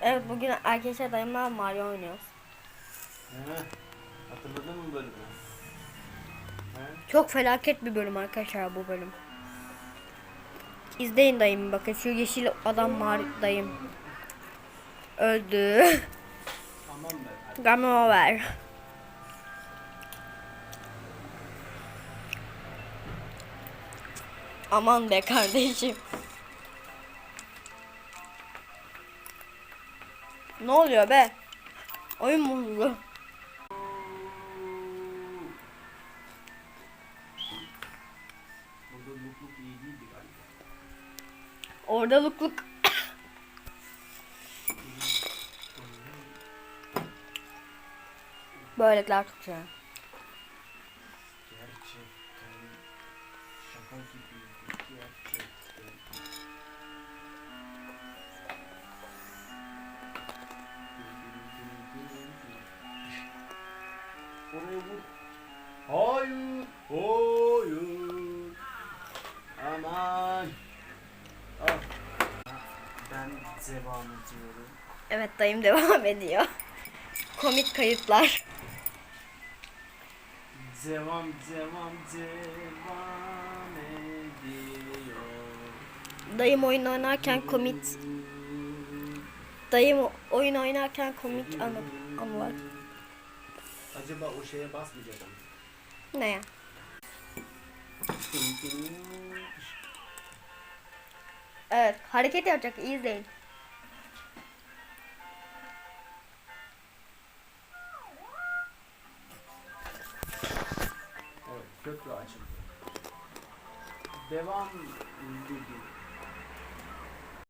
Evet bugün arkadaşlar dayımla Mario oynuyoruz. Evet. Hatırladın mı bölümü? He? Çok felaket bir bölüm arkadaşlar bu bölüm. İzleyin dayım bakın şu yeşil adam Mario dayım. Öldü. Tamam be. Game over. Aman be kardeşim. Ne oluyor be? Oyun mu bozuldu? Orada lukluk. Böylelikler güzel. Gerçekten şaka gibiydi. Oraya vur. Hayır. Hayır. Aman. Ah. Ben devam ediyorum. Evet dayım devam ediyor. Komik kayıtlar. Devam, devam, devam ediyor. Dayım oyun oynarken komik Dayım oyun oynarken komik anı, anı var. Acaba o şeye basmayacak mı? Ne ya? Evet hareket yapacak izleyin. Evet, köprü açıldı. Devam.